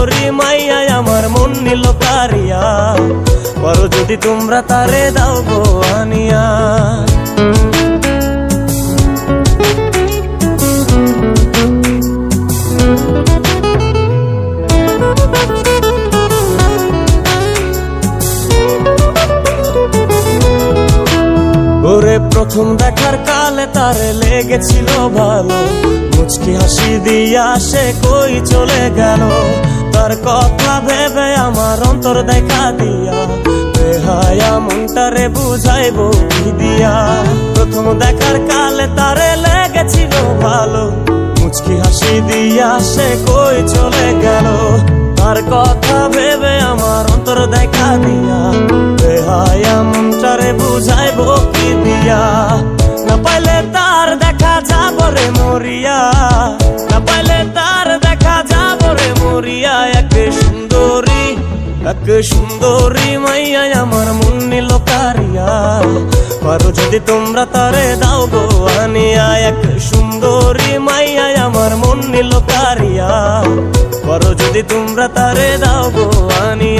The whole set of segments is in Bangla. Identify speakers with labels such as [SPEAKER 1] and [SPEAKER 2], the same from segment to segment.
[SPEAKER 1] সুন্দরী মাইয়া, আমার মন নিল কারিয়া। পারো যদি তোমরা তারে দাও গো আনিয়া। প্রথম দেখার কালে তারে লেগেছিল ভালো। মুচকি হাসি দিয়া সে কই চলে গেল? তার কথা ভেবে আমার অন্তর দেখা দিয়া। বেহায়া মনটারে বুঝাইবো দিয়া। প্রথম দেখার কালে তারে লেগেছিল ভালো। মুচকি হাসি দিয়া সে কই চলে গেল। তার কথা ভেবে আমার অন্তর দেখা দিয়া। বেহায়া মনটারে বুঝাইবো কি দিয়া। না পাইলে তার দেখা যাব রে মরিয়া। সুন্দরী মাইয়া, আমার মুন্নি লোকারিয়া কারিয়া। পারো যদি তোমরা তারে দাও গো আনিয়া, এক সুন্দরী মাইয়া, আমার মুন্নি লোকারিয়া কারিয়া। পারো যদি তোমরা তারে দাও গো আনিয়া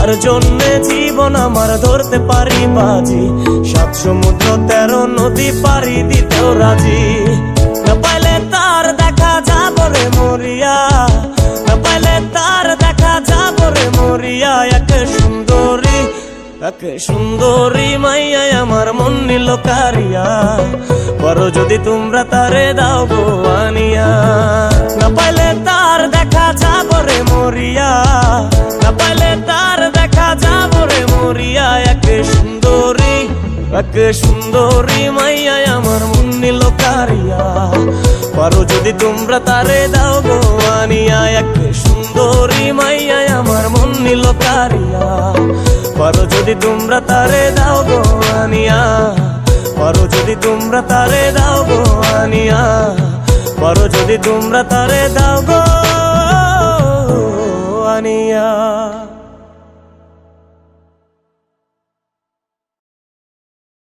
[SPEAKER 1] তার জন্যে জীবন আমার ধরতে পারি বাজি। সাত সমুদ্র, তেরো নদী পারি দিতেও রাজি। না পাইলে তার দেখা যাব রে মরিয়া। না পাইলে তার দেখা যাব রে মরিয়া। এক সুন্দরী এক সুন্দরী মাইয়া আমার মন নিল কারিয়া। বড় যদি তোমরা তারে দাও গো আনিয়া। না পাইলে তার দেখা যাব রে এক সুন্দরী মাইয়া আমার মন নিল কারিয়া। পারো যদি তোমরা তারে দাও গো আনিয়া, এক সুন্দরী মাইয়া আমার মন নিল কারিয়া। পারো যদি তোমরা তারে দাও গো আনিয়া, পারো যদি তোমরা তারে দাও গো আনিয়া, পারো যদি তোমরা তারে দাও গো